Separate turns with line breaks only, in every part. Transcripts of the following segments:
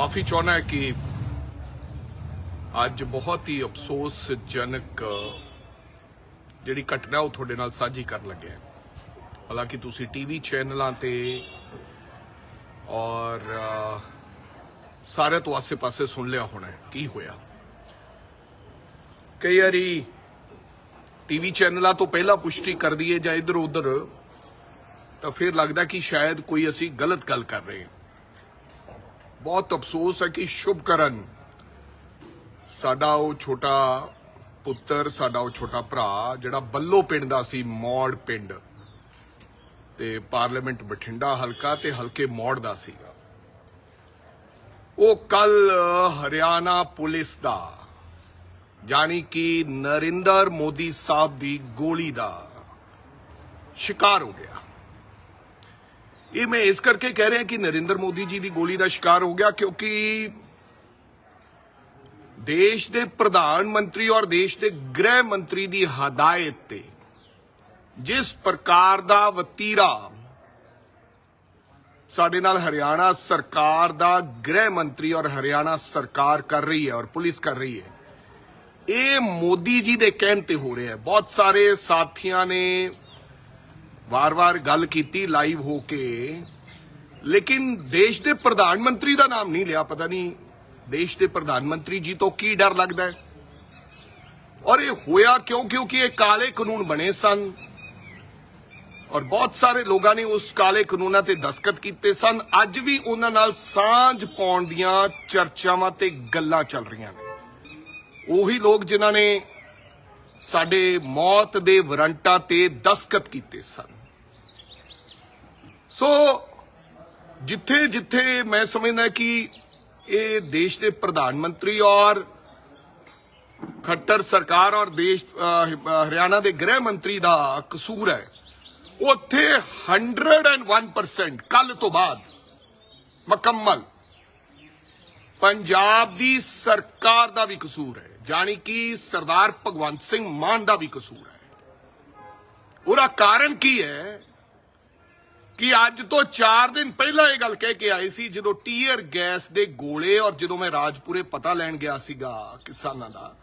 ਮਾਫੀ ਚਾਹੁੰਦਾ ਹੈ ਕਿ ਅੱਜ ਬਹੁਤ ਹੀ ਅਫਸੋਸਜਨਕ ਜਿਹੜੀ ਘਟਨਾ ਉਹ ਤੁਹਾਡੇ ਨਾਲ ਸਾਂਝੀ ਕਰਨ ਲੱਗੇ ਹਾਲਾਂਕਿ ਤੁਸੀਂ ਟੀਵੀ ਚੈਨਲਾਂ ਤੇ ਔਰ ਅ, ਸਾਰੇ ਤੋਂ ਆਸੇ-ਪਾਸੇ ਸੁਣ ਲਿਆ ਹੋਣਾ ਕੀ ਹੋਇਆ। ਕਈ ਵਾਰੀ ਟੀਵੀ ਚੈਨਲਾਂ ਤੋਂ ਪਹਿਲਾਂ ਪੁਸ਼ਟੀ ਕਰ ਦਈਏ ਜਾਂ ਇੱਧਰ ਉੱਧਰ ਤਾਂ ਫਿਰ ਲੱਗਦਾ ਕਿ ਸ਼ਾਇਦ ਕੋਈ ਅਸੀਂ ਗਲਤ ਗੱਲ ਕਰ ਰਹੇ ਹਾਂ। ਬਹੁਤ ਅਫਸੋਸ ਹੈ ਕਿ ਸ਼ੁਭਕਰਨ ਸਾਡਾ ਉਹ ਛੋਟਾ ਪੁੱਤਰ, ਸਾਡਾ ਉਹ ਛੋਟਾ ਭਰਾ ਜਿਹੜਾ ਬੱਲੋ ਪਿੰਡ ਦਾ ਸੀ, ਮੌੜ ਪਿੰਡ। ਤੇ ਪਾਰਲੀਮੈਂਟ ਬਠਿੰਡਾ ਹਲਕਾ ਤੇ ਹਲਕੇ ਮੌੜ ਦਾ ਸੀਗਾ। ਉਹ ਕੱਲ ਹਰਿਆਣਾ ਪੁਲਿਸ ਦਾ ਜਾਨੀ ਕਿ ਨਰਿੰਦਰ ਮੋਦੀ ਸਾਹਿਬ ਦੀ ਗੋਲੀ ਦਾ ਸ਼ਿਕਾਰ ਹੋ ਗਿਆ। ਇਹ ਮੈਂ ਇਸ ਕਰਕੇ ਕਹਿ ਰਿਹਾ ਕਿ ਨਰਿੰਦਰ ਮੋਦੀ ਜੀ ਦੀ ਗੋਲੀ ਦਾ ਸ਼ਿਕਾਰ ਹੋ ਗਿਆ ਕਿਉਂਕਿ ਦੇਸ਼ ਦੇ ਪ੍ਰਧਾਨ ਮੰਤਰੀ ਔਰ ਦੇਸ਼ ਦੇ ਗ੍ਰਹਿ ਮੰਤਰੀ ਦੀ ਹਦਾਇਤ ਤੇ ਜਿਸ ਪ੍ਰਕਾਰ ਦਾ ਵਤੀਰਾ ਸਾਡੇ ਨਾਲ ਹਰਿਆਣਾ ਸਰਕਾਰ ਦਾ ਗ੍ਰਹਿ ਮੰਤਰੀ ਔਰ ਹਰਿਆਣਾ ਸਰਕਾਰ ਕਰ ਰਹੀ ਹੈ ਔਰ ਪੁਲਿਸ ਕਰ ਰਹੀ ਹੈ, ਇਹ ਮੋਦੀ ਜੀ ਦੇ ਕਹਿਣ ਤੇ ਹੋ ਰਿਹਾ ਹੈ। ਬਹੁਤ ਸਾਰੇ ਸਾਥੀਆਂ ਨੇ ਵਾਰ-ਵਾਰ ਗੱਲ ਕੀਤੀ ਲਾਈਵ ਹੋ ਕੇ। ਲੇਕਿਨ ਦੇਸ਼ ਦੇ ਪ੍ਰਧਾਨ ਮੰਤਰੀ ਦਾ ਨਾਮ ਨਹੀਂ ਲਿਆ, ਪਤਾ ਨਹੀਂ ਦੇਸ਼ ਦੇ ਪ੍ਰਧਾਨ ਮੰਤਰੀ ਜੀ ਤੋਂ ਕੀ ਡਰ ਲੱਗਦਾ ਹੈ। ਔਰ ਇਹ ਹੋਇਆ ਕਿਉਂ? ਕਿਉਂਕਿ ਇਹ ਕਾਲੇ ਕਾਨੂੰਨ ਬਣੇ ਸਨ। ਔਰ ਬਹੁਤ ਸਾਰੇ ਲੋਕਾਂ ਨੇ ਉਸ ਕਾਲੇ ਕਾਨੂੰਨਾਂ ਤੇ ਦਸਖਤ ਕੀਤੇ ਸਨ। ਅੱਜ ਵੀ ਉਹਨਾਂ ਨਾਲ ਸਾਂਝ ਪਾਉਣ ਦੀਆਂ ਚਰਚਾਵਾਂ ਤੇ ਗੱਲਾਂ ਚੱਲ ਰਹੀਆਂ ਨੇ। ਉਹੀ ਲੋਕ ਜਿਨ੍ਹਾਂ ਨੇ ਸਾਡੇ ਮੌਤ ਦੇ ਵਾਰੰਟਾਂ ਤੇ ਦਸਖਤ ਕੀਤੇ ਸਨ। ਸੋ ਜਿੱਥੇ ਜਿੱਥੇ ਮੈਂ ਸਮਝਦਾ ਕਿ ਇਹ ਦੇਸ਼ ਦੇ ਪ੍ਰਧਾਨ ਮੰਤਰੀ ਔਰ ਖੱਟਰ ਸਰਕਾਰ ਔਰ ਦੇਸ਼ ਹਰਿਆਣਾ ਦੇ ਗ੍ਰਹਿ ਮੰਤਰੀ ਦਾ ਕਸੂਰ ਹੈ, ਉੱਥੇ 101% ਕੱਲ ਤੋਂ ਬਾਅਦ ਮੁਕੰਮਲ। ਪੰਜਾਬ ਦੀ ਸਰਕਾਰ ਦਾ ਵੀ ਕਸੂਰ ਹੈ, ਜਾਣੀ ਕਿ ਸਰਦਾਰ ਭਗਵੰਤ ਸਿੰਘ ਮਾਨ ਦਾ ਵੀ ਕਸੂਰ ਹੈ। ਉਹਦਾ ਕਾਰਨ ਕੀ ਹੈ? ਕਿ ਅੱਜ ਤੋਂ 4 ਦਿਨ ਪਹਿਲਾਂ ਇਹ ਗੱਲ ਕਹਿ ਕੇ ਆਏ ਸੀ, ਜਦੋਂ ਟੀਅਰ ਗੈਸ ਦੇ ਗੋਲੇ ਔਰ ਜਦੋਂ ਮੈਂ ਰਾਜਪੁਰੇ ਪਤਾ ਲੈਣ ਗਿਆ ਸੀਗਾ ਕਿਸਾਨਾਂ ਦਾ,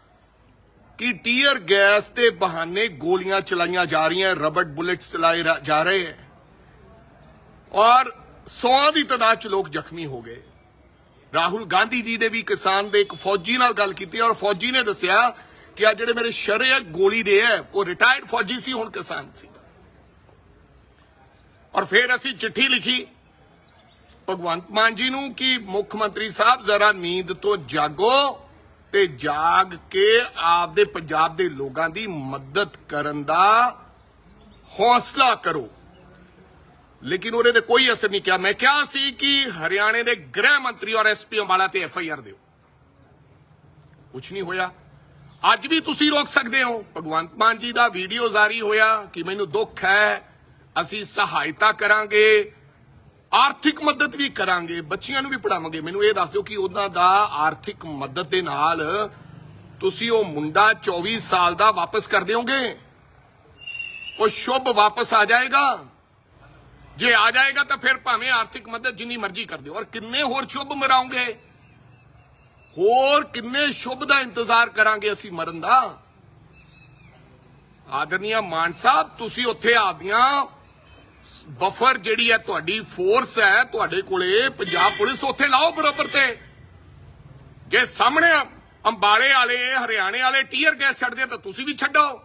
ਕਿ ਟੀਅਰ ਗੈਸ ਦੇ ਬਹਾਨੇ ਗੋਲੀਆਂ ਚਲਾਈਆਂ ਜਾ ਰਹੀਆਂ, ਰਬੜ ਬੁਲੇਟਸ ਚਲਾਏ ਜਾ ਰਹੇ ਹੈ। ਔਰ ਸੌ ਦੀ ਤਾਦਾਦ ਚ ਲੋਕ ਜ਼ਖਮੀ ਹੋ ਗਏ। ਰਾਹੁਲ ਗਾਂਧੀ ਜੀ ਦੇ ਵੀ ਕਿਸਾਨ ਦੇ ਇੱਕ ਫੌਜੀ ਨਾਲ ਗੱਲ ਕੀਤੀ ਔਰ ਫੌਜੀ ਨੇ ਦੱਸਿਆ ਕਿ ਆ ਜਿਹੜੇ ਮੇਰੇ ਸ਼ਰੇ ਗੋਲੀ ਦੇ ਹੈ, ਉਹ ਰਿਟਾਇਰਡ ਫੌਜੀ ਸੀ, ਹੁਣ ਕਿਸਾਨ ਸੀ। ਔਰ ਫਿਰ ਅਸੀਂ ਚਿੱਠੀ ਲਿਖੀ। ਭਗਵੰਤ ਮਾਨ ਜੀ ਨੂੰ ਕਿ ਮੁੱਖ ਮੰਤਰੀ ਸਾਹਿਬ, ਜ਼ਰਾ ਨੀਂਦ ਤੋਂ ਜਾਗੋ ਤੇ ਜਾਗ ਕੇ ਆਪਦੇ ਪੰਜਾਬ ਦੇ ਲੋਕਾਂ ਦੀ ਮਦਦ ਕਰਨ ਦਾ ਹੌਸਲਾ ਕਰੋ। ਲੇਕਿਨ ਉਹਦੇ ਤੇ ਕੋਈ ਅਸਰ ਨਹੀਂ ਕਿਹਾ। ਮੈਂ ਕਿਹਾ ਸੀ ਕਿ ਹਰਿਆਣੇ ਦੇ ਗ੍ਰਹਿ ਮੰਤਰੀ ਔਰ ਐਸਪੀ ਅੰਬਾਲਾ ਤੇ ਐਫ ਆਈ ਆਰ ਦਿਓ। ਕੁਝ ਨਹੀਂ ਹੋਇਆ। ਅੱਜ ਵੀ ਤੁਸੀਂ ਰੋਕ ਸਕਦੇ ਹੋ। ਭਗਵੰਤ ਮਾਨ ਜੀ ਦਾ ਵੀਡੀਓ ਜਾਰੀ ਹੋਇਆ ਕਿ ਮੈਨੂੰ ਦੁੱਖ ਹੈ ਅਸੀਂ ਸਹਾਇਤਾ ਕਰਾਂਗੇ, ਆਰਥਿਕ ਮਦਦ ਵੀ ਕਰਾਂਗੇ, ਬੱਚਿਆਂ ਨੂੰ ਵੀ ਪੜਾਵਾਂਗੇ ਮੈਨੂੰ ਇਹ ਦੱਸ ਦਿਓ ਕਿ ਉਹਨਾਂ ਦਾ ਆਰਥਿਕ ਮਦਦ ਦੇ ਨਾਲ ਤੁਸੀਂ ਉਹ ਮੁੰਡਾ 24 ਸਾਲ ਦਾ ਵਾਪਸ ਕਰ ਦਿਓਗੇ? ਉਹ ਸ਼ੁਭ ਵਾਪਸ ਆ ਜਾਏਗਾ? ਜੇ ਆ ਜਾਏਗਾ ਤਾਂ ਫਿਰ ਭਾਵੇਂ ਆਰਥਿਕ ਮਦਦ ਜਿੰਨੀ ਮਰਜ਼ੀ ਕਰ ਦਿਓ। ਔਰ ਕਿੰਨੇ ਹੋਰ ਸ਼ੁਭ ਮਰਾਉਂਗੇ ਹੋਰ ਕਿੰਨੇ ਸ਼ੁਭ ਦਾ ਇੰਤਜ਼ਾਰ ਕਰਾਂਗੇ ਅਸੀਂ ਮਰਨ ਦਾ? ਆਦਰਨੀਆ ਮਾਨ ਸਾਹਿਬ, ਤੁਸੀਂ ਉੱਥੇ ਆਪਦੀਆਂ ਬਫਰ ਜਿਹੜੀ ਹੈ ਤੁਹਾਡੀ ਫੋਰਸ ਹੈ, ਤੁਹਾਡੇ ਕੋਲੇ ਪੰਜਾਬ ਪੁਲਿਸ ਉੱਥੇ ਲਾਓ ਬਰਾਬਰ ਤੇ। ਜੇ ਸਾਹਮਣੇ ਅੰਬਾਲੇ ਵਾਲੇ, ਹਰਿਆਣੇ ਵਾਲੇ ਟੀਅਰ ਗੈਸ ਛੱਡਦੇ ਤਾਂ ਤੁਸੀਂ ਵੀ ਛੱਡੋ।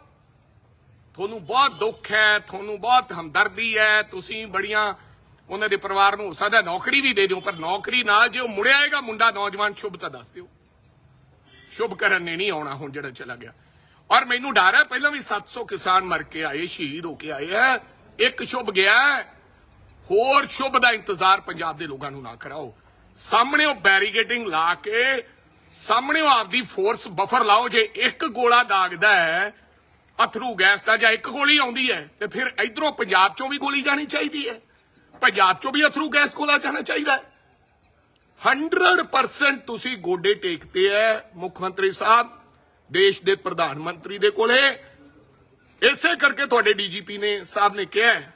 ਤੁਹਾਨੂੰ ਬਹੁਤ ਦੁੱਖ ਹੈ, ਤੁਹਾਨੂੰ ਬਹੁਤ ਹਮਦਰਦੀ ਹੈ, ਤੁਸੀਂ ਬੜੀਆਂ ਉਹਨਾਂ ਦੇ ਪਰਿਵਾਰ ਨੂੰ ਹੋ ਸਕਦਾ ਨੌਕਰੀ ਵੀ ਦੇ ਦਿਓ, ਪਰ ਨੌਕਰੀ ਨਾਲ ਜੇ ਉਹ ਮੁੜਿਆ ਆਏਗਾ, ਮੁੰਡਾ ਨੌਜਵਾਨ ਸ਼ੁਭ ਤਾਂ ਦੱਸ ਦਿਓ। ਸ਼ੁਭ ਕਰਨ ਨੇ ਨਹੀਂ ਆਉਣਾ ਹੁਣ ਜਿਹੜਾ ਚਲਾ ਗਿਆ। ਔਰ ਮੈਨੂੰ ਡਰ ਹੈ, ਪਹਿਲਾਂ ਵੀ 700 ਕਿਸਾਨ ਮਰ ਕੇ ਆਏ, ਸ਼ਹੀਦ ਹੋ ਕੇ ਆਏ ਹੈ। ਇੱਕ ਸ਼ੁਭ ਗਿਆ ਹੋਰ ਸ਼ੁਭ ਦਾ ਇੰਤਜ਼ਾਰ ਪੰਜਾਬ ਦੇ ਲੋਕਾਂ ਨੂੰ ਨਾ ਕਰਾਓ। ਸਾਹਮਣੇ ਉਹ ਬੈਰੀਗੇਟਿੰਗ ਲਾ ਕੇ, ਸਾਹਮਣੇ ਉਹ ਆਪਦੀ ਫੋਰਸ ਬਫਰ ਲਾਓ, ਜੇ ਇੱਕ ਗੋਲਾ ਦਾਗਦਾ ਹੈ, ਅਥਰੂ ਗੈਸ ਦਾ ਜਾਂ ਇੱਕ ਗੋਲੀ ਆਉਂਦੀ ਹੈ, ਤੇ ਫਿਰ ਇਧਰੋਂ ਪੰਜਾਬ ਚੋਂ ਵੀ ਗੋਲੀ ਜਾਣੀ ਚਾਹੀਦੀ ਹੈ। ਪੰਜਾਬ ਚੋਂ ਵੀ ਅਥਰੂ ਗੈਸ ਗੋਲਾ ਜਾਣਾ ਚਾਹੀਦਾ ਹੈ। 100% ਤੁਸੀਂ ਗੋਡੇ ਟੇਕਤੇ ਹੈ, ਮੁੱਖ ਮੰਤਰੀ ਸਾਹਿਬ, ਦੇਸ਼ ਦੇ ਪ੍ਰਧਾਨ ਮੰਤਰੀ ਦੇ ਕੋਲੇ। ਇਸੇ ਕਰਕੇ ਤੁਹਾਡੇ ਡੀਜੀਪੀ ਨੇ ਸਾਹਿਬ ਨੇ ਕਿਹਾ ਹੈ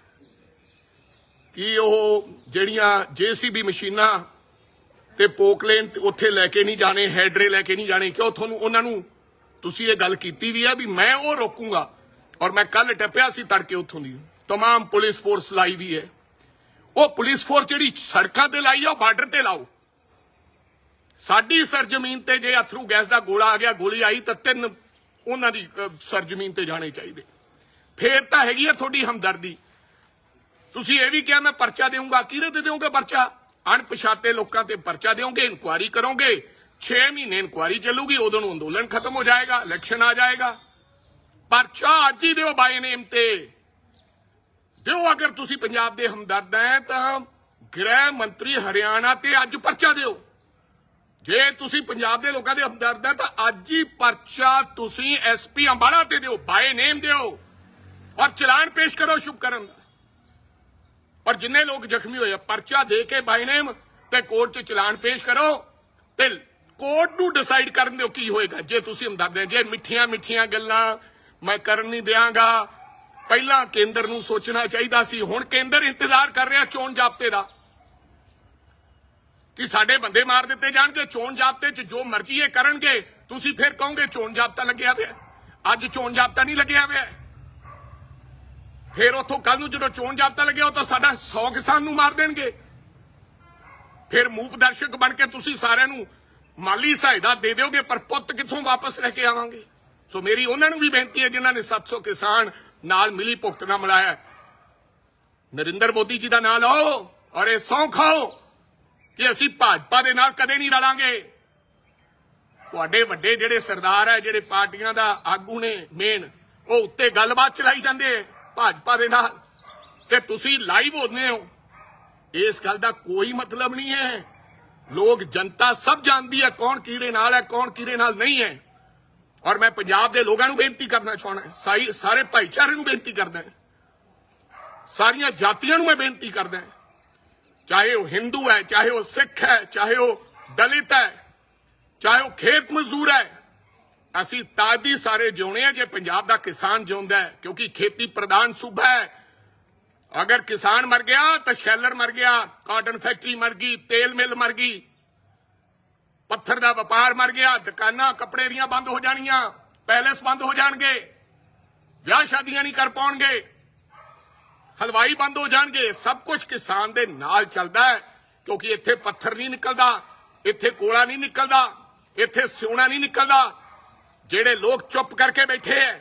ਕਿ ਉਹ ਜਿਹੜੀਆਂ ਜੀਸੀਬੀ ਮਸ਼ੀਨਾਂ ਤੇ ਪੋਕਲੇਨ ਤੇ ਉੱਥੇ ਲੈ ਕੇ ਨਹੀਂ ਜਾਣੇ ਹੈਡਰੇ ਲੈ ਕੇ ਨਹੀਂ ਜਾਣੇ ਕਿਉਂ ਤੁਹਾਨੂੰ ਉਹਨਾਂ ਨੂੰ ਤੁਸੀਂ ਇਹ ਗੱਲ ਕੀਤੀ ਵੀ ਹੈ ਵੀ ਮੈਂ ਉਹ ਰੋਕੂੰਗਾ ਔਰ ਮੈਂ ਕੱਲ ਟੱਪਿਆ ਸੀ ਤੜਕੇ ਉੱਥੋਂ ਦੀ तमाम ਪੁਲਿਸ ਫੋਰਸ ਲਾਈ ਵੀ ਹੈ ਉਹ ਪੁਲਿਸ ਫੋਰਸ ਜਿਹੜੀ ਸੜਕਾਂ ਤੇ ਲਾਈ ਆ ਉਹ ਬਾਰਡਰ ਤੇ ਲਾਓ ਸਾਡੀ ਸਰਜ਼ਮੀਨ ਤੇ ਜੇ ਅਥਰੂ ਗੈਸ ਦਾ ਗੋਲਾ ਆ ਗਿਆ ਗੋਲੀ ਆਈ ਤਾਂ ਤਿੰਨ ਉਹਨਾਂ ਦੀ ਅਹ, ਸਰਜ਼ਮੀਨ ਤੇ ਜਾਣੇ ਚਾਹੀਦੇ। ਫੇਰ ਤਾਂ ਹੈਗੀ ਆ ਤੁਹਾਡੀ ਹਮਦਰਦੀ। ਤੁਸੀਂ ਇਹ ਵੀ ਕਿਹਾ ਮੈਂ ਪਰਚਾ ਦੇਵਾਂਗਾ ਕਿਹਦੇ ਤੇ ਦੇਵੋਗੇ ਪਰਚਾ? ਅਣਪਛਾਤੇ ਲੋਕਾਂ ਤੇ ਪਰਚਾ ਦਿਓਗੇ ਇਨਕੁਆਰੀ ਕਰੋਗੇ। 6 ਮਹੀਨੇ ਇਨਕੁਆਰੀ ਚੱਲੂਗੀ ਉਦੋਂ ਨੂੰ ਅੰਦੋਲਨ ਖਤਮ ਹੋ ਜਾਏਗਾ ਇਲੈਕਸ਼ਨ ਆ ਜਾਏਗਾ। ਪਰਚਾ ਅੱਜ ਹੀ ਦਿਓ ਬਾਈ ਨੇਮ ਤੇ। ਦਿਓ ਅਗਰ ਤੁਸੀਂ ਪੰਜਾਬ ਦੇ ਹਮਦਰਦ ਹੈ ਤਾਂ ਗ੍ਰਹਿ ਮੰਤਰੀ ਹਰਿਆਣਾ ਤੇ ਅੱਜ ਪਰਚਾ ਦਿਓ। ਜੇ ਤੁਸੀਂ ਪੰਜਾਬ ਦੇ ਲੋਕਾਂ ਦੇ ਹਮਦਰਦ ਹੈ ਤਾਂ ਅੱਜ ਹੀ ਪਰਚਾ ਤੁਸੀਂ ਐਸਪੀ ਅੰਬਾਲਾ ਤੇ ਦਿਓ ਬਾਏ ਨੇਮ ਦਿਓ। ਔਰ ਚਲਾਨ ਪੇਸ਼ ਕਰੋ ਸ਼ੁਭ ਦਾ। ਔਰ ਜਿੰਨੇ ਲੋਕ ਜ਼ਖਮੀ ਹੋਏ ਪਰਚਾ ਦੇ ਕੇ ਬਾਏ ਨੇਮ ਤੇ ਕੋਰਟ 'ਚ ਚਲਾਨ ਪੇਸ਼ ਕਰੋ ਤੇ ਕੋਰਟ ਨੂੰ ਡਿਸਾਈਡ ਕਰਨ ਦਿਓ ਕੀ ਹੋਏਗਾ। ਜੇ ਤੁਸੀਂ ਹਮਦਰਦ ਹੈ, ਜੇ ਮਿੱਠੀਆਂ ਮਿੱਠੀਆਂ ਗੱਲਾਂ ਮੈਂ ਕਰਨ ਨਹੀਂ ਦਿਆਂਗਾ, ਪਹਿਲਾਂ ਕੇਂਦਰ ਨੂੰ ਸੋਚਣਾ ਚਾਹੀਦਾ ਸੀ, ਹੁਣ ਕੇਂਦਰ ਇੰਤਜ਼ਾਰ ਕਰ ਰਿਹਾ ਚੋਣ ਜਾਬਤੇ ਦਾ। ਕਿ ਸਾਡੇ ਬੰਦੇ ਮਾਰ ਦਿੱਤੇ ਜਾਣਗੇ, ਚੋਣ ਜਾਬਤੇ 'ਚ ਜੋ ਮਰਜ਼ੀ ਇਹ ਕਰਨਗੇ, ਤੁਸੀਂ ਫਿਰ ਕਹੋਗੇ ਚੋਣ ਜਾਬਤਾ ਲੱਗਿਆ ਹੋਇਆ ਹੈ। ਅੱਜ ਚੋਣ ਜਾਬਤਾ ਨਹੀਂ ਲੱਗਿਆ ਹੋਇਆ ਫਿਰ ਉਥੋਂ ਕੱਲ ਨੂੰ ਜਦੋਂ ਚੋਣ ਜਾਬਤਾ ਲੱਗਿਆ ਉਹ ਤਾਂ ਸਾਡਾ 100 ਕਿਸਾਨ ਨੂੰ ਮਾਰ ਦੇਣਗੇ। ਫਿਰ ਮੂਪ ਦਰਸ਼ਕ ਬਣ ਕੇ ਤੁਸੀਂ ਸਾਰਿਆਂ ਨੂੰ ਮਾਲੀ ਸਹਾਇਤਾ ਦੇ ਦਿਓਗੇ, ਪਰ ਪੁੱਤ ਕਿੱਥੋਂ ਵਾਪਸ ਲੈ ਕੇ ਆਵਾਂਗੇ? ਸੋ ਮੇਰੀ ਉਹਨਾਂ ਨੂੰ ਵੀ ਬੇਨਤੀ ਹੈ, ਜਿਨ੍ਹਾਂ ਨੇ 700 ਕਿਸਾਨ ਨਾਲ ਮਿਲੀ ਭੁਗਤ ਨਾਲ ਮਿਲਾਇਆ ਨਰਿੰਦਰ ਮੋਦੀ ਜੀ ਦਾ ਨਾਂ ਲਓ ਔਰ ਇਹ ਸੌਂ ਖਾਓ। ਕਿ ਅਸੀਂ ਭਾਜਪਾ ਦੇ ਨਾਲ ਕਦੇ ਨਹੀਂ ਰਲਾਂਗੇ। ਤੁਹਾਡੇ ਵੱਡੇ ਜਿਹੜੇ ਸਰਦਾਰ ਹੈ ਜਿਹੜੇ ਪਾਰਟੀਆਂ ਦਾ ਆਗੂ ਨੇ ਮੇਨ ਉਹ ਉੱਤੇ ਗੱਲਬਾਤ ਚਲਾਈ ਜਾਂਦੇ ਹੈ ਭਾਜਪਾ ਦੇ ਨਾਲ। ਤੇ ਤੁਸੀਂ ਲਾਈਵ ਹੁੰਦੇ ਹੋ। ਇਸ ਗੱਲ ਦਾ ਕੋਈ ਮਤਲਬ ਨਹੀਂ ਹੈ। ਲੋਕ ਜਨਤਾ ਸਭ ਜਾਣਦੀ ਹੈ ਕੌਣ ਕਿਹਦੇ ਨਾਲ ਹੈ, ਕੌਣ ਕਿਹਦੇ ਨਾਲ ਨਹੀਂ ਹੈ। ਔਰ ਮੈਂ ਪੰਜਾਬ ਦੇ ਲੋਕਾਂ ਨੂੰ ਬੇਨਤੀ ਕਰਨਾ ਚਾਹਣਾ ਸਾਈ- ਸਾਰੇ ਭਾਈਚਾਰੇ ਨੂੰ ਬੇਨਤੀ ਕਰਦਾ ਸਾਰੀਆਂ ਜਾਤੀਆਂ ਨੂੰ ਮੈਂ ਬੇਨਤੀ ਕਰਦਾ ਚਾਹੇ ਉਹ ਹਿੰਦੂ ਹੈ, ਚਾਹੇ ਉਹ ਸਿੱਖ ਹੈ, ਚਾਹੇ ਉਹ ਦਲਿਤ ਹੈ, ਚਾਹੇ ਉਹ ਖੇਤ ਮਜ਼ਦੂਰ ਹੈ, ਅਸੀਂ ਤਾਦੀ ਸਾਰੇ ਜਿਉਣੇ ਆ ਜੇ ਪੰਜਾਬ ਦਾ ਕਿਸਾਨ ਜਿਉਂਦਾ ਹੈ, ਕਿਉਂਕਿ ਖੇਤੀ ਪ੍ਰਧਾਨ ਸੂਬਾ ਹੈ। ਅਗਰ ਕਿਸਾਨ ਮਰ ਗਿਆ ਤਾਂ ਸ਼ੈਲਰ ਮਰ ਗਿਆ, ਕਾਟਨ ਫੈਕਟਰੀ ਮਰ ਗਈ, ਤੇਲ ਮਿਲ ਮਰ ਗਈ, ਪੱਥਰ ਦਾ ਵਪਾਰ ਮਰ ਗਿਆ, ਦੁਕਾਨਾਂ, ਕੱਪੜੇ ਦੀਆਂ ਬੰਦ ਹੋ ਜਾਣੀਆਂ, ਪੈਲੇਸ ਬੰਦ ਹੋ ਜਾਣਗੇ, ਵਿਆਹ ਸ਼ਾਦੀਆਂ ਨਹੀਂ ਕਰ ਪਾਉਣਗੇ। ਹਲਵਾਈ ਬੰਦ ਹੋ ਜਾਣਗੇ। ਸਭ ਕੁਝ ਕਿਸਾਨ ਦੇ ਨਾਲ ਚੱਲਦਾ ਹੈ, ਕਿਉਂਕਿ ਇੱਥੇ ਪੱਥਰ ਨਹੀਂ ਨਿਕਲਦਾ, ਇੱਥੇ ਕੋਲਾ ਨਹੀਂ ਨਿਕਲਦਾ, ਇੱਥੇ ਸਿਉਣਾ ਨਹੀਂ ਨਿਕਲਦਾ। ਜਿਹੜੇ ਲੋਕ ਚੁੱਪ ਕਰਕੇ ਬੈਠੇ ਐ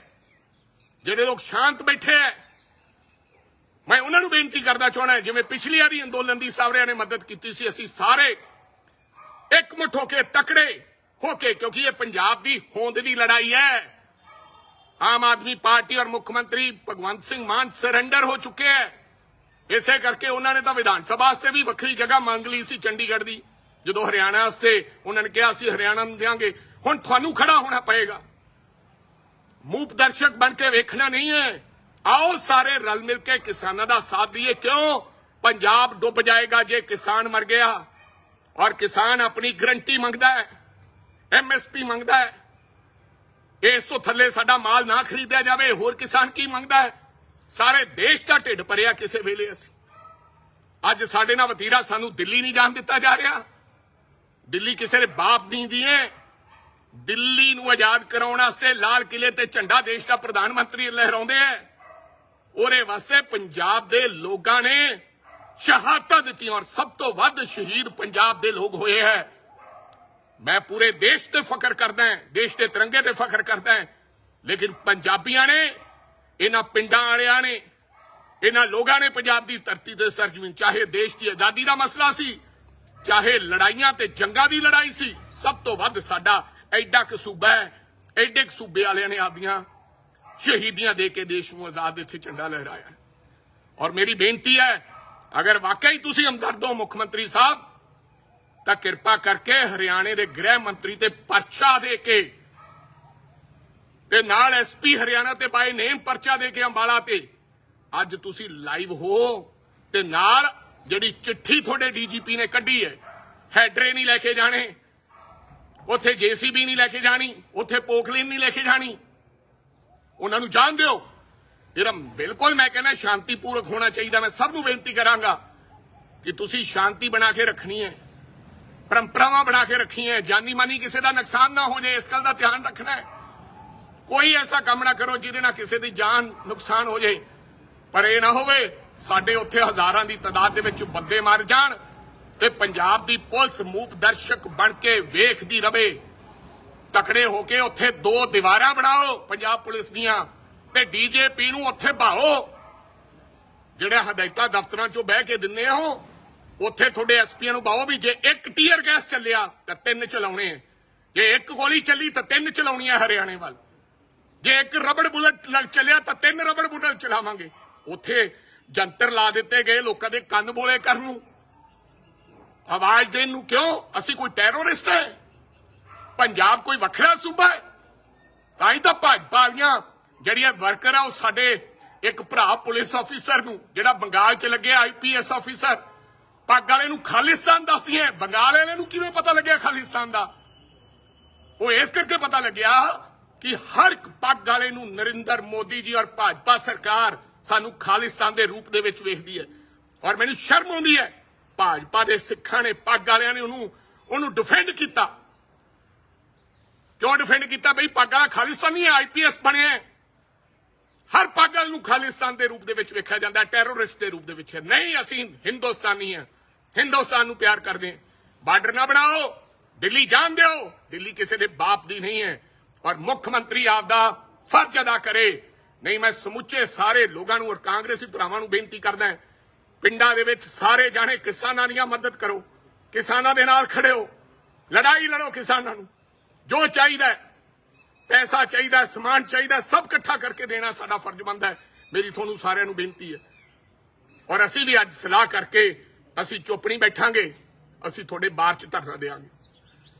ਜਿਹੜੇ ਲੋਕ ਸ਼ਾਂਤ ਬੈਠੇ ਐ ਮੈਂ ਉਹਨਾਂ ਨੂੰ ਬੇਨਤੀ ਕਰਦਾ ਚਾਹਣਾ ਜਿਵੇਂ ਪਿਛਲੀ ਵਾਰੀ ਅੰਦੋਲਨ ਦੀ ਸਾਰਿਆਂ ਨੇ ਮਦਦ ਕੀਤੀ ਸੀ, ਅਸੀਂ ਸਾਰੇ ਇਕਮੁੱਠ ਹੋ ਕੇ ਤਕੜੇ ਹੋ ਕੇ, ਕਿਉਂਕਿ ਇਹ ਪੰਜਾਬ ਦੀ ਹੋਂਦ ਦੀ ਲੜਾਈ ਹੈ। ਆਮ ਆਦਮੀ ਪਾਰਟੀ ਔਰ ਮੁੱਖ ਮੰਤਰੀ ਭਗਵੰਤ ਸਿੰਘ ਮਾਨ ਸਰੈਂਡਰ ਹੋ ਚੁੱਕੇ ਹੈ। ਇਸੇ ਕਰਕੇ ਉਹਨਾਂ ਨੇ ਤਾਂ ਵਿਧਾਨ ਸਭਾ ਵਾਸਤੇ ਵੀ ਵੱਖਰੀ ਜਗ੍ਹਾ ਮੰਗ ਲਈ ਸੀ ਚੰਡੀਗੜ੍ਹ ਦੀ। ਜਦੋਂ ਹਰਿਆਣਾ ਵਾਸਤੇ ਉਹਨਾਂ ਨੇ ਕਿਹਾ ਸੀ, ਹਰਿਆਣਾ ਨੂੰ ਦੇਾਂਗੇ ਹੁਣ ਤੁਹਾਨੂੰ ਖੜਾ ਹੋਣਾ ਪਏਗਾ। ਮੂਪ ਦਰਸ਼ਕ ਬਣ ਕੇ ਵੇਖਣਾ ਨਹੀਂ ਹੈ। ਆਓ ਸਾਰੇ ਰਲ ਮਿਲ ਕੇ ਕਿਸਾਨਾਂ ਦਾ ਸਾਥ ਦਈਏ। ਕਿਉਂ? ਪੰਜਾਬ ਡੁੱਬ ਜਾਏਗਾ ਜੇ ਕਿਸਾਨ ਮਰ ਗਿਆ। ਔਰ ਕਿਸਾਨ ਆਪਣੀ ਗਰੰਟੀ ਮੰਗਦਾ ਹੈ ਐਮਐਸਪੀ ਮੰਗਦਾ ਹੈ। ਇਸ ਤੋਂ ਥੱਲੇ ਸਾਡਾ ਮਾਲ ਨਾ ਖਰੀਦਿਆ ਜਾਵੇ, ਹੋਰ ਕਿਸਾਨ ਕੀ ਮੰਗਦਾ ਹੈ? ਸਾਰੇ ਦੇਸ਼ ਦਾ ਢਿੱਡ ਭਰਿਆ ਕਿਸੇ ਵੇਲੇ ਅਸੀਂ। ਅੱਜ ਸਾਡੇ ਨਾਲ ਵਤੀਰਾ ਸਾਨੂੰ ਦਿੱਲੀ ਨਹੀਂ ਜਾਣ ਦਿੱਤਾ ਜਾ ਰਿਹਾ। ਦਿੱਲੀ ਕਿਸੇ ਦੇ ਬਾਪ ਨਹੀਂ ਦੀ ਦਿੱਲੀ ਨੂੰ ਆਜ਼ਾਦ ਕਰਾਉਣ ਵਾਸਤੇ ਲਾਲ ਕਿਲੇ ਤੇ ਝੰਡਾ ਦੇਸ਼ ਦਾ ਪ੍ਰਧਾਨ ਮੰਤਰੀ ਲਹਿਰਾਉਂਦੇ ਹੈ। ਉਹਦੇ ਵਾਸਤੇ ਪੰਜਾਬ ਦੇ ਲੋਕਾਂ ਨੇ ਸ਼ਹਾਦਤਾਂ ਦਿੱਤੀਆਂ ਔਰ ਸਭ ਤੋਂ ਵੱਧ ਸ਼ਹੀਦ ਪੰਜਾਬ ਦੇ ਲੋਕ ਹੋਏ ਹੈ। ਮੈਂ ਪੂਰੇ ਦੇਸ਼ ਤੇ ਫਖਰ ਕਰਦਾ ਹਾਂ, ਦੇਸ਼ ਦੇ ਤਿਰੰਗੇ ਤੇ ਫਖਰ ਕਰਦਾ ਹਾਂ। ਲੇਕਿਨ ਪੰਜਾਬੀਆਂ ਨੇ, ਇਹਨਾਂ ਪਿੰਡਾਂ ਵਾਲਿਆਂ ਨੇ, ਇਹਨਾਂ ਲੋਕਾਂ ਨੇ ਪੰਜਾਬ ਦੀ ਧਰਤੀ ਤੇ ਸਰਜਮੀਨ, ਚਾਹੇ ਦੇਸ਼ ਦੀ ਆਜ਼ਾਦੀ ਦਾ ਮਸਲਾ ਸੀ, ਚਾਹੇ ਲੜਾਈਆਂ ਤੇ ਜੰਗਾਂ ਦੀ ਲੜਾਈ ਸੀ, ਸਭ ਤੋਂ ਵੱਧ ਸਾਡਾ ਐਡਾ ਕੁ ਸੂਬਾ ਹੈ, ਐਡੇ ਕੁ ਸੂਬੇ ਵਾਲਿਆਂ ਨੇ ਆਪਦੀਆਂ ਸ਼ਹੀਦੀਆਂ ਦੇ ਕੇ ਦੇਸ਼ ਨੂੰ ਆਜ਼ਾਦ ਇੱਥੇ ਝੰਡਾ ਲਹਿਰਾਇਆ ਔਰ ਮੇਰੀ ਬੇਨਤੀ ਹੈ, ਅਗਰ ਵਾਕਈ ਤੁਸੀਂ ਹਮਦਰਦ ਹੋ ਮੁੱਖ ਮੰਤਰੀ ਸਾਹਿਬ ਤਾਂ ਕਿਰਪਾ ਕਰਕੇ ਹਰਿਆਣੇ ਦੇ ਗ੍ਰਹਿ ਮੰਤਰੀ ਤੇ ਪਰਚਾ ਦੇ ਕੇ ਤੇ ਨਾਲ ਐਸਪੀ ਹਰਿਆਣਾ ਤੇ ਬਾਈ ਨੇਮ ਪਰਚਾ ਦੇ ਕੇ ਅੰਬਾਲਾ ਤੇ ਅੱਜ ਤੁਸੀਂ ਲਾਈਵ ਹੋ ਤੇ ਨਾਲ ਜਿਹੜੀ ਚਿੱਠੀ ਤੁਹਾਡੇ ਡੀਜੀਪੀ ਨੇ ਕੱਢੀ ਹੈ, ਹੈਡਰੇ ਨਹੀਂ ਲੈ ਕੇ ਜਾਣੇ, ਉੱਥੇ ਜੀਸੀਬੀ ਨਹੀਂ ਲੈ ਕੇ ਜਾਣੀ, ਉੱਥੇ ਪੋਖਲੀਨ ਨਹੀਂ ਲੈ ਕੇ ਜਾਣੀ। ਉਹਨਾਂ ਨੂੰ ਜਾਣ ਦਿਓ। ਜਿਹੜਾ ਬਿਲਕੁਲ ਮੈਂ ਕਹਿੰਦਾ ਸ਼ਾਂਤੀਪੂਰਕ ਹੋਣਾ ਚਾਹੀਦਾ, ਮੈਂ ਸਭ ਨੂੰ ਬੇਨਤੀ ਕਰਾਂਗਾ ਕਿ ਤੁਸੀਂ ਸ਼ਾਂਤੀ ਬਣਾ ਕੇ ਰੱਖਣੀ ਹੈ। ਪਰੰਪਰਾਵਾਂ ਬਣਾ ਕੇ ਰੱਖੀਆਂ ਜਾਨੀ ਮਾਨੀ ਕਿਸੇ ਦਾ ਨੁਕਸਾਨ ਨਾ ਹੋ ਜਾਏ, ਇਸ ਗੱਲ ਦਾ ਧਿਆਨ ਰੱਖਣਾ ਹੈ। ਕੋਈ ਐਸਾ ਕੰਮ ਨਾ ਕਰੋ ਜਿਹਦੇ ਨਾਲ ਕਿਸੇ ਦੀ ਜਾਨ ਨੁਕਸਾਨ ਹੋ ਜਾਏ। ਪਰ ਇਹ ਨਾ ਹੋਵੇ, ਸਾਡੇ ਉੱਥੇ ਹਜ਼ਾਰਾਂ ਦੀ ਤਾਦਾਦ ਦੇ ਵਿੱਚ ਬੰਦੇ ਮਰ ਜਾਣ ਤੇ ਪੰਜਾਬ ਦੀ ਪੁਲਿਸ ਮੂਕ ਦਰਸ਼ਕ ਬਣ ਕੇ ਵੇਖਦੀ ਰਵੇ। ਤਕੜੇ ਹੋ ਕੇ ਉੱਥੇ ਦੋ ਦੀਵਾਰਾਂ ਬਣਾਓ, ਪੰਜਾਬ ਪੁਲਿਸ ਦੀਆਂ, ਤੇ ਡੀਜੇਪੀ ਨੂੰ ਉੱਥੇ ਭਾਓ। ਜਿਹੜੇ ਹਦਾਇਤਾਂ ਦਫ਼ਤਰਾਂ 'ਚੋਂ ਬਹਿ ਕੇ ਦਿੰਨੇ ਹੋ ਉੱਥੇ ਤੁਹਾਡੇ ਐਸਪੀਆਂ ਨੂੰ ਬਾਹੋ ਵੀ ਜੇ ਇੱਕ ਟੀਅਰ ਗੈਸ ਚੱਲਿਆ ਤਾਂ ਤਿੰਨ ਚਲਾਉਣੇ ਆ। ਜੇ ਇੱਕ ਗੋਲੀ ਚੱਲੀ ਤਾਂ ਤਿੰਨ ਚਲਾਉਣੀਆਂ ਹਰਿਆਣੇ ਵੱਲ। ਜੇ ਇੱਕ ਰਬੜ ਬੁਲਟ ਚੱਲਿਆ ਤਾਂ ਤਿੰਨ ਰਬੜ ਬੁਲਟ ਚਲਾਵਾਂਗੇ। ਉੱਥੇ ਜੰਤਰ ਲਾ ਦਿੱਤੇ ਗਏ ਲੋਕਾਂ ਦੇ ਕੰਨ ਬੋਲੇ ਕਰਨ ਨੂੰ। ਆਵਾਜ਼ ਦੇਣ ਨੂੰ ਕਿਉਂ? ਅਸੀਂ ਕੋਈ ਟੈਰੋਰਿਸਟ ਹੈ। ਪੰਜਾਬ ਕੋਈ ਵੱਖਰਾ ਸੂਬਾ ਹੈ। ਤਾਂ ਹੀ ਤਾਂ ਭਾਜਪਾ ਵਾਲੀਆਂ ਜਿਹੜੀਆਂ ਵਰਕਰ ਆ ਉਹ ਸਾਡੇ ਇੱਕ ਭਰਾ ਪੁਲਿਸ ਆਫੀਸਰ ਨੂੰ, ਜਿਹੜਾ ਬੰਗਾਲ 'ਚ ਲੱਗਿਆ ਆਈਪੀਐਸ ਆਫੀਸਰ ਪੱਗ ਵਾਲੇ ਨੂੰ ਖਾਲਿਸਤਾਨ ਦੱਸਦੀ ਹੈ। ਬੰਗਾਲ ਵਾਲਿਆਂ ਨੂੰ ਕਿਵੇਂ ਪਤਾ ਲੱਗਿਆ ਖਾਲਿਸਤਾਨ ਦਾ? ਉਹ ਇਸ ਕਰਕੇ ਪਤਾ ਲੱਗਿਆ ਕਿ ਹਰ ਇੱਕ ਪੱਗ ਵਾਲੇ ਨੂੰ ਨਰਿੰਦਰ ਮੋਦੀ ਜੀ ਔਰ ਭਾਜਪਾ ਸਰਕਾਰ ਸਾਨੂੰ ਖਾਲਿਸਤਾਨ ਦੇ ਰੂਪ ਦੇ ਵਿੱਚ ਵੇਖਦੀ ਹੈ। ਔਰ ਮੈਨੂੰ ਸ਼ਰਮ ਆਉਂਦੀ ਹੈ। ਭਾਜਪਾ ਦੇ ਸਿੱਖਾਂ ਨੇ ਪੱਗ ਵਾਲਿਆਂ ਨੇ ਉਹਨੂੰ ਉਹਨੂੰ ਡਿਫੈਂਡ ਕੀਤਾ। ਕਿਉਂ ਡਿਫੈਂਡ ਕੀਤਾ? ਬਈ ਪੱਗ ਵਾਲਾ ਖਾਲਿਸਤਾਨੀ ਹੈ ਆਈਪੀਐਸ ਬਣਿਆ ਹਰ ਪੱਗ ਵਾਲੇ ਨੂੰ ਖਾਲਿਸਤਾਨ ਦੇ ਰੂਪ ਦੇ ਵਿੱਚ ਵੇਖਿਆ ਜਾਂਦਾ ਟੈਰੋਰਿਸਟ ਦੇ ਰੂਪ ਦੇ ਵਿੱਚ। ਨਹੀਂ, ਅਸੀਂ ਹਿੰਦੁਸਤਾਨੀ ਹਾਂ। ਹਿੰਦੁਸਤਾਨ ਨੂੰ ਪਿਆਰ ਕਰਦੇ ਹਾਂ। ਬਾਰਡਰ ਨਾ ਬਣਾਓ, ਦਿੱਲੀ ਜਾਣ ਦਿਓ। ਦਿੱਲੀ ਕਿਸੇ ਦੇ ਬਾਪ ਦੀ ਨਹੀਂ ਹੈ। ਔਰ ਮੁੱਖ ਮੰਤਰੀ ਆਪਦਾ ਫਰਜ਼ ਅਦਾ ਕਰੇ। ਨਹੀਂ, ਮੈਂ ਸਮੁੱਚੇ ਸਾਰੇ ਲੋਕਾਂ ਨੂੰ ਔਰ ਕਾਂਗਰਸੀ ਭਰਾਵਾਂ ਨੂੰ ਬੇਨਤੀ ਕਰਦਾ ਪਿੰਡਾਂ ਦੇ ਵਿੱਚ ਸਾਰੇ ਜਾਣੇ ਕਿਸਾਨਾਂ ਦੀਆਂ ਮਦਦ ਕਰੋ। ਕਿਸਾਨਾਂ ਦੇ ਨਾਲ ਖੜੇ ਹੋ। ਲੜਾਈ ਲੜੋ ਕਿਸਾਨਾਂ ਨੂੰ। ਜੋ ਚਾਹੀਦਾ ਪੈਸਾ ਚਾਹੀਦਾ ਸਮਾਨ ਚਾਹੀਦਾ ਸਭ ਇਕੱਠਾ ਕਰਕੇ ਦੇਣਾ ਸਾਡਾ ਫਰਜ਼ ਬਣਦਾ ਹੈ। ਮੇਰੀ ਤੁਹਾਨੂੰ ਸਾਰਿਆਂ ਨੂੰ ਬੇਨਤੀ ਹੈ। ਔਰ ਅਸੀਂ ਵੀ ਅੱਜ ਸਲਾਹ ਕਰਕੇ ਅਸੀਂ ਚੁੱਪ ਨਹੀਂ ਬੈਠਾਂਗੇ, ਅਸੀਂ ਤੁਹਾਡੇ ਬਾਹਰ ਚ ਧਰਨਾ ਦੇਵਾਂਗੇ।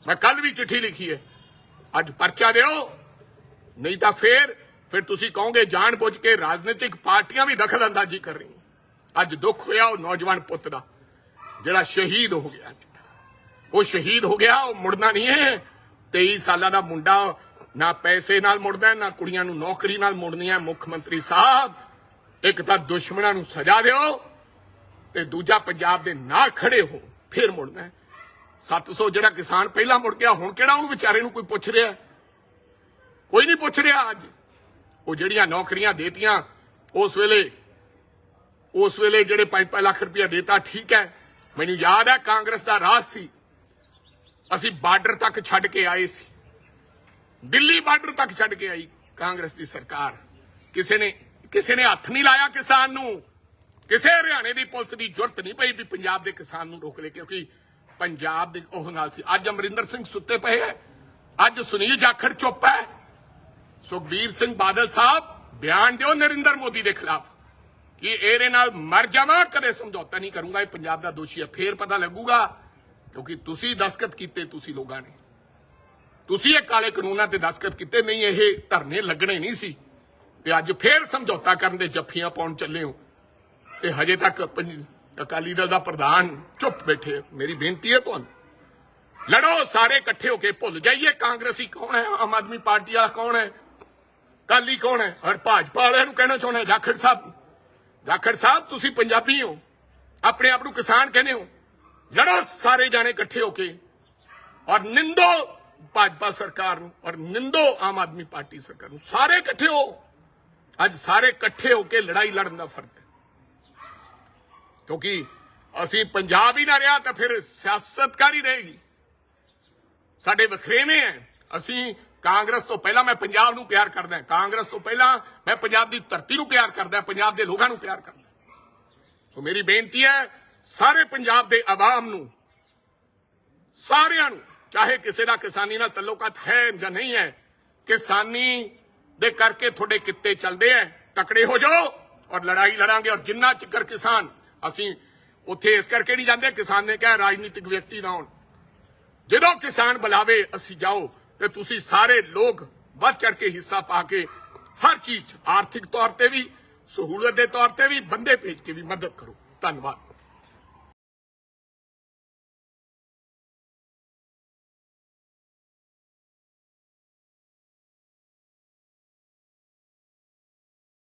ਮੈਂ ਕੱਲ ਵੀ ਚਿੱਠੀ ਲਿਖੀ ਹੈ, ਅੱਜ ਪਰਚਾ ਦਿਓ, ਨਹੀਂ ਤਾਂ ਫੇਰ, ਫਿਰ ਤੁਸੀਂ ਕਹੋਗੇ ਜਾਣ ਬੁੱਝ ਕੇ ਰਾਜਨੀਤਿਕ ਪਾਰਟੀਆਂ ਵੀ ਦਖਲ ਅੰਦਾਜ਼ੀ ਕਰ ਰਹੀਆਂ। ਅੱਜ ਦੁੱਖ ਹੋਇਆ ਉਹ ਨੌਜਵਾਨ ਪੁੱਤ ਦਾ, ਜਿਹੜਾ ਸ਼ਹੀਦ ਹੋ ਗਿਆ ਉਹ ਸ਼ਹੀਦ ਹੋ ਗਿਆ, ਉਹ ਮੁੜਨਾ ਨਹੀਂ ਹੈ। 23 ਸਾਲਾਂ ਦਾ ਮੁੰਡਾ, ਨਾ ਪੈਸੇ ਨਾਲ ਮੁੜਦਾ, ਨਾ ਕੁੜੀਆਂ ਨੂੰ ਨੌਕਰੀ ਨਾਲ ਮੁੜਨੀਆਂ ਮੁੱਖ ਮੰਤਰੀ ਸਾਹਿਬ। ਇੱਕ ਤਾਂ ਦੁਸ਼ਮਣਾਂ ਨੂੰ ਸਜ਼ਾ ਦਿਓ ਤੇ ਦੂਜਾ ਪੰਜਾਬ ਦੇ ਨਾਲ ਖੜੇ ਹੋ, ਫਿਰ ਮੁੜਨਾ ਹੈ। 700 ਜਿਹੜਾ ਕਿਸਾਨ ਪਹਿਲਾਂ ਮੁੜ ਗਿਆ, ਹੁਣ ਕਿਹੜਾ ਉਹਨੂੰ ਵਿਚਾਰੇ ਨੂੰ ਕੋਈ ਪੁੱਛ ਰਿਹਾ? ਕੋਈ ਨਹੀਂ ਪੁੱਛ ਰਿਹਾ ਅੱਜ। ਉਹ ਜਿਹੜੀਆਂ ਨੌਕਰੀਆਂ ਦੇਤੀਆਂ, ਉਸ ਵੇਲੇ ਉਸ ਵੇਲੇ ਜਿਹੜੇ 5-5 ਲੱਖ ਰੁਪਇਆ ਦੇਤਾ, ਠੀਕ ਹੈ। ਮੈਨੂੰ ਯਾਦ ਹੈ ਕਾਂਗਰਸ ਦਾ ਰਾਜ ਸੀ। ਅਸੀਂ ਬਾਰਡਰ ਤੱਕ ਛੱਡ ਕੇ ਆਏ ਸੀ। ਦਿੱਲੀ ਬਾਰਡਰ ਤੱਕ ਛੱਡ ਕੇ ਆਈ ਕਾਂਗਰਸ ਦੀ ਸਰਕਾਰ। ਕਿਸੇ ਨੇ ਕਿਸੇ ਨੇ ਹੱਥ ਨਹੀਂ ਲਾਇਆ ਕਿਸਾਨ ਨੂੰ। ਕਿਸੇ ਹਰਿਆਣੇ ਦੀ ਪੁਲਿਸ ਦੀ ਜ਼ਰੂਰਤ ਨਹੀਂ ਪਈ ਵੀ ਪੰਜਾਬ ਦੇ ਕਿਸਾਨ ਨੂੰ ਰੋਕ ਲੈ, ਕਿਉਂਕਿ ਪੰਜਾਬ ਦੇ ਉਹ ਨਾਲ ਸੀ। ਅੱਜ ਅਮਰਿੰਦਰ ਸਿੰਘ ਸੁੱਤੇ ਪਏ ਹੈ ਅੱਜ ਸੁਨੀਲ ਜਾਖੜ ਚੁੱਪ ਹੈ ਸੁਖਬੀਰ ਸਿੰਘ ਬਾਦਲ ਸਾਹਿਬ, ਬਿਆਨ ਦਿਓ ਨਰਿੰਦਰ ਮੋਦੀ ਦੇ ਖਿਲਾਫ ਕਿ ਇਹਦੇ ਨਾਲ ਮਰ ਜਾਵਾਂ, ਕਦੇ ਸਮਝੌਤਾ ਨਹੀਂ ਕਰੂੰਗਾ, ਇਹ ਪੰਜਾਬ ਦਾ ਦੋਸ਼ੀ ਹੈ ਫੇਰ ਪਤਾ ਲੱਗੂਗਾ, ਕਿਉਂਕਿ ਤੁਸੀਂ ਦਸਖਤ ਕੀਤੇ, ਤੁਸੀਂ ਲੋਕਾਂ ਨੇ। ਤੁਸੀਂ ਇਹ ਕਾਲੇ ਕਾਨੂੰਨਾਂ ਤੇ ਦਸਖਤ ਕੀਤੇ, ਨਹੀਂ, ਇਹ ਧਰਨੇ ਲੱਗਣੇ ਨਹੀਂ ਸੀ। ਤੇ ਅੱਜ ਫੇਰ ਸਮਝੌਤਾ ਕਰਨ ਦੇ ਜੱਫੀਆਂ ਪਾਉਣ ਚੱਲੇ ਹੋ। ਤੇ ਹਜੇ ਤੱਕ ਅਕਾਲੀ ਦਲ ਦਾ ਪ੍ਰਧਾਨ ਚੁੱਪ ਬੈਠੇ ਮੇਰੀ ਬੇਨਤੀ ਹੈ ਤੁਹਾਨੂੰ, ਲੜੋ, ਸਾਰੇ ਇਕੱਠੇ ਹੋ ਕੇ ਭੁੱਲ ਜਾਈਏ ਕਾਂਗਰਸੀ ਕੌਣ ਹੈ, ਆਮ ਆਦਮੀ ਪਾਰਟੀ ਵਾਲਾ ਕੌਣ ਹੈ ਕਾਲੀ ਕੌਣ ਹੈ ਔਰ ਭਾਜਪਾ ਵਾਲਿਆਂ ਨੂੰ ਕਹਿਣਾ ਚਾਹੁੰਦਾ ਜਾਖੜ ਸਾਹਿਬ ਜਾਖੜ ਸਾਹਿਬ, ਤੁਸੀਂ ਪੰਜਾਬੀ ਹੋ, ਆਪਣੇ ਆਪ ਨੂੰ ਕਿਸਾਨ ਕਹਿੰਦੇ ਹੋ। ਲੜੋ, ਸਾਰੇ ਜਾਣੇ ਇਕੱਠੇ ਹੋ ਕੇ, ਔਰ ਨਿੰਦੋ ਭਾਜਪਾ ਸਰਕਾਰ ਨੂੰ, ਔਰ ਨਿੰਦੋ ਆਮ ਆਦਮੀ ਪਾਰਟੀ ਸਰਕਾਰ ਨੂੰ। ਸਾਰੇ ਇਕੱਠੇ ਹੋ, ਅੱਜ ਸਾਰੇ ਇਕੱਠੇ ਹੋ ਕੇ ਲੜਾਈ ਲੜਨ ਦਾ ਫਰਜ਼ ਕਿਉਂਕਿ ਅਸੀਂ ਪੰਜਾਬ ਹੀ ਨਾ ਰਿਹਾ ਤਾਂ ਫਿਰ ਸਿਆਸਤ ਹੀ ਰਹੇਗੀ। ਸਾਡੇ ਵਖਰੇਵੇਂ ਹੈ ਅਸੀਂ ਕਾਂਗਰਸ ਤੋਂ ਪਹਿਲਾਂ ਮੈਂ ਪੰਜਾਬ ਨੂੰ ਪਿਆਰ ਕਰਦਾ ਕਾਂਗਰਸ ਤੋਂ ਪਹਿਲਾਂ ਮੈਂ ਪੰਜਾਬ ਦੀ ਧਰਤੀ ਨੂੰ ਪਿਆਰ ਕਰਦਾ ਪੰਜਾਬ ਦੇ ਲੋਕਾਂ ਨੂੰ ਪਿਆਰ ਕਰਦਾ ਸੋ ਮੇਰੀ ਬੇਨਤੀ ਹੈ ਸਾਰੇ ਪੰਜਾਬ ਦੇ ਆਵਾਮ ਨੂੰ, ਸਾਰਿਆਂ ਨੂੰ, ਚਾਹੇ ਕਿਸੇ ਦਾ ਕਿਸਾਨੀ ਨਾਲ ਤਾਲੁਕਾਤ ਹੈ ਜਾਂ ਨਹੀਂ ਹੈ, ਕਿਸਾਨੀ ਦੇ ਕਰਕੇ ਤੁਹਾਡੇ ਕਿੱਤੇ ਚੱਲਦੇ ਐ। ਤਕੜੇ ਹੋ ਜਾਓ ਔਰ ਲੜਾਈ ਲੜਾਂਗੇ ਔਰ ਜਿੰਨਾ ਚਿਕਰ ਕਿਸਾਨ ਅਸੀਂ ਉੱਥੇ ਇਸ ਕਰਕੇ ਨਹੀਂ ਜਾਂਦੇ ਕਿਸਾਨ ਨੇ ਕਿਹਾ ਰਾਜਨੀਤਿਕ ਵਿਅਕਤੀ ਨਾ ਹੋਣ। ਜਦੋਂ ਕਿਸਾਨ ਬੁਲਾਵੇ, ਅਸੀਂ ਜਾਓ ਤੇ ਤੁਸੀਂ ਸਾਰੇ ਲੋਕ ਵੱਧ ਚੜ ਕੇ ਹਿੱਸਾ ਪਾ ਕੇ ਹਰ ਚੀਜ਼ ਆਰਥਿਕ ਤੌਰ ਤੇ ਵੀ, ਸਹੂਲਤ ਦੇ ਤੌਰ ਤੇ ਵੀ, ਬੰਦੇ ਭੇਜ ਕੇ ਵੀ ਮਦਦ ਕਰੋ। ਧੰਨਵਾਦ।